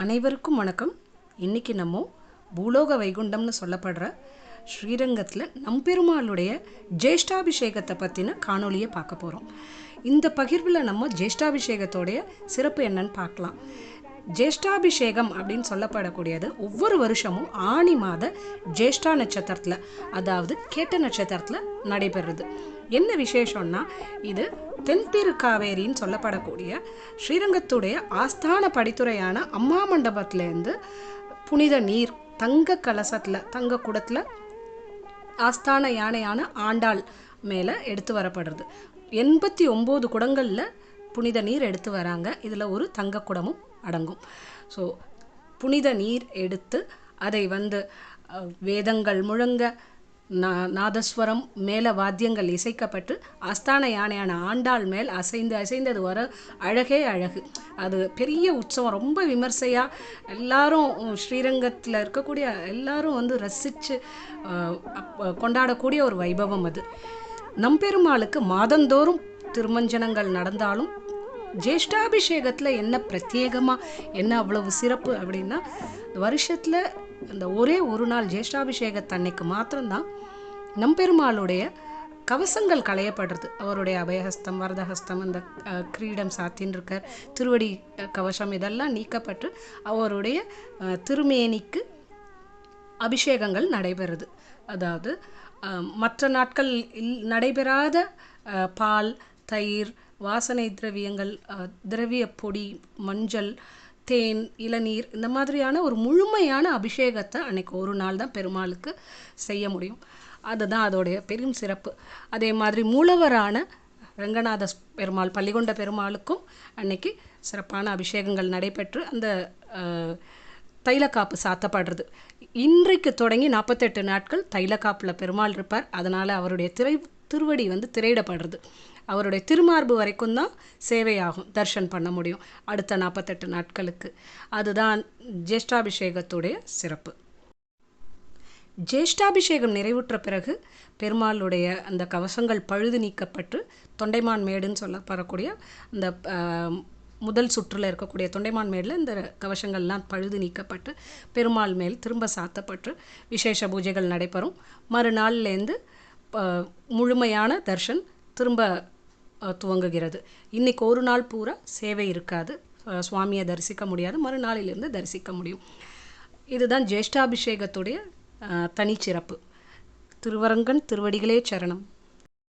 அனைவருக்கும் வணக்கம். இன்றைக்கி நம்ம பூலோக வைகுண்டம்னு சொல்லப்படுற ஸ்ரீரங்கத்தில் நம்பெருமாளுடைய ஜேஷ்டாபிஷேகத்தை பற்றின காணொளியை பார்க்க போகிறோம் இந்த பகிர்வில் நம்ம ஜேஷ்டாபிஷேகத்தோடைய சிறப்பு என்னன்னு பார்க்கலாம். ஜேஷ்டாபிஷேகம் அப்படின்னு சொல்லப்படக்கூடியது ஒவ்வொரு வருஷமும் ஆணி மாத ஜேஷ்டா நட்சத்திரத்தில் அதாவது கேட்ட நட்சத்திரத்தில் நடைபெறுது. என்ன விசேஷம்னா இது தென் திருக்காவேரின்னு சொல்லப்படக்கூடிய ஸ்ரீரங்கத்துடைய ஆஸ்தான படித்துறையான அம்மா மண்டபத்திலேருந்து புனித நீர் தங்க கலசத்தில் தங்க குடத்தில் ஆஸ்தான யானையான ஆண்டாள் மேலே எடுத்து வரப்படுறது. எண்பத்தி ஒம்பது குடங்களில் புனித நீர் எடுத்து வராங்க. இதில் ஒரு தங்க குடமும் அடங்கும். ஸோ புனித நீர் எடுத்து அதை வந்து வேதங்கள் முழங்க நா நாதஸ்வரம் மேல வாத்தியங்கள் இசைக்கப்பட்டு அஸ்தான யானையான ஆண்டாள் மேல் அசைந்து அசைந்தது வர அழகே அழகு. அது பெரிய உற்சவம் ரொம்ப விமர்சையாக எல்லாரும் ஸ்ரீரங்கத்தில் இருக்கக்கூடிய எல்லாரும் வந்து ரசித்து கொண்டாடக்கூடிய ஒரு வைபவம் அது. நம்பெருமாளுக்கு மாதந்தோறும் திருமஞ்சனங்கள் நடந்தாலும் ஜேஷ்டாபிஷேகத்தில் என்ன பிரத்யேகமாக என்ன அவ்வளவு சிறப்பு அப்படின்னா வருஷத்தில் இந்த ஒரே ஒரு நாள் ஜேஷ்டாபிஷேகத்தன்னைக்கு மாத்திரம்தான் நம்பெருமாளுடைய கவசங்கள் களையப்படுறது. அவருடைய அபயஹஸ்தம் வரதஹஸ்தம் அந்த கிரீடம் சாத்தின்னு இருக்கார் திருவடி கவசம் இதெல்லாம் நீக்கப்பட்டு அவருடைய திருமேனிக்கு அபிஷேகங்கள் நடைபெறுது. அதாவது மற்ற நாட்கள் இல் நடைபெறாத பால் தயிர் வாசனை திரவியங்கள் அஹ், திரவிய பொடி மஞ்சள் தேன் இளநீர் இந்த மாதிரியான ஒரு முழுமையான அபிஷேகத்தை அன்னைக்கு ஒரு நாள் தான் பெருமாளுக்கு செய்ய முடியும். அதுதான் அதோடைய பெரும் சிறப்பு. அதே மாதிரி மூலவரான ரங்கநாத பெருமாள் பள்ளிகொண்ட பெருமாளுக்கும் அன்னைக்கு சிறப்பான அபிஷேகங்கள் நடைபெற்று அந்த தைலக்காப்பு சாத்தப்படுறது. இன்றைக்கு தொடங்கி நாற்பத்தெட்டு நாட்கள் தைலக்காப்பில் பெருமாள் இருப்பார். அதனால் அவருடைய திரை திருவடி வந்து திரையிடப்படுறது. அவருடைய திருமார்பு வரைக்கும் தான் சேவையாகும் தர்ஷன் பண்ண முடியும். அடுத்த நாற்பத்தெட்டு நாட்களுக்கு. அதுதான் ஜேஷ்டாபிஷேகத்துடைய சிறப்பு. ஜேஷ்டாபிஷேகம் நிறைவுற்ற பிறகு பெருமாளுடைய அந்த கவசங்கள் பழுது நீக்கப்பட்டு தொண்டைமான் மேடுன்னு சொல்லப்படக்கூடிய அந்த முதல் சுற்றில் இருக்கக்கூடிய தொண்டைமான் மேடில் இந்த கவசங்கள்லாம் பழுது நீக்கப்பட்டு பெருமாள் மேல் திரும்ப சாத்தப்பட்டு விசேஷ பூஜைகள் நடைபெறும். மறுநாள்லேருந்து முழுமையான தர்ஷன் திரும்ப துவங்குகிறது. இன்றைக்கு ஒரு நாள் பூரா சேவை இருக்காது. சுவாமியை தரிசிக்க முடியாது. மறுநாளிலிருந்து தரிசிக்க முடியும். இதுதான் ஜேஷ்டாபிஷேகத்துடைய தனிச்சிறப்பு. திருவரங்கன் திருவடிகளே சரணம்.